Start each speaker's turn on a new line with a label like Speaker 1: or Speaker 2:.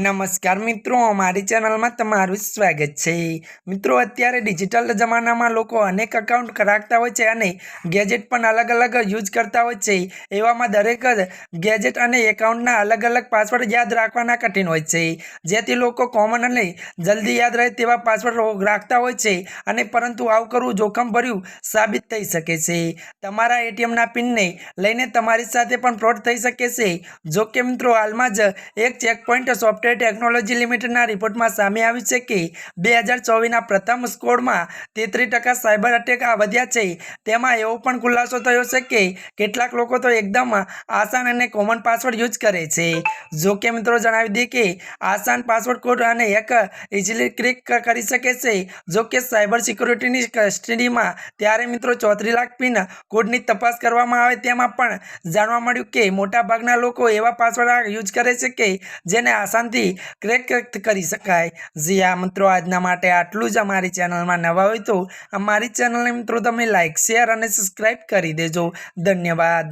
Speaker 1: નમસ્કાર મિત્રો, અમારી ચેનલમાં તમારું સ્વાગત છે. મિત્રો, અત્યારે ડિજિટલ જમાનામાં લોકો અનેક અકાઉન્ટ રાખતા હોય છે અને ગેજેટ પણ અલગ અલગ યુઝ કરતા હોય છે. એવામાં દરેક ગેજેટ અને એકાઉન્ટના અલગ અલગ પાસવર્ડ યાદ રાખવાના કઠિન હોય છે. જેથી લોકો કોમન અને જલ્દી યાદ રહે તેવા પાસવર્ડ રાખતા હોય છે અને પરંતુ આવું કરવું જોખમભર્યું સાબિત થઈ શકે છે. તમારા એટીએમના પિનને લઈને તમારી સાથે પણ ફ્રોડ થઈ શકે છે. જોકે મિત્રો, હાલમાં જ એક ચેકપોઇન્ટ સોફ્ટવેર ટેકનોલોજી લિમિટેડના રિપોર્ટમાં સામે આવ્યું છે કે બે હજાર ચોવીસના પ્રથમ સ્કોડમાં તેત્રીસ ટકા સાયબર અટેક વધ્યા છે. તેમાં એવો પણ ખુલાસો થયો છે કે કેટલાક લોકો તો એકદમ આસાન અને કોમન પાસવર્ડ યુઝ કરે છે. જો કે મિત્રો જણાવી દઈએ કે આસાન પાસવર્ડ કોડ અને હેક ઇઝીલી ક્રિક કરી શકે છે. જો કે સાયબર સિક્યુરિટીની કસ્ટડીમાં ત્યારે મિત્રો ચોત્રીસ લાખ પિન કોડની તપાસ કરવામાં આવે તેમાં પણ જાણવા મળ્યું કે મોટાભાગના લોકો એવા પાસવર્ડ યુઝ કરે છે કે જેને આસાનથી ક્રેક કરી શકાય. જી આ મિત્રો, આજના માટે આટલું જ અમારી ચેનલમાં નવા હોય તો અમારી ચેનલને મિત્રો, તમે લાઇક શેર અને સબસ્ક્રાઈબ કરી દેજો. ધન્યવાદ.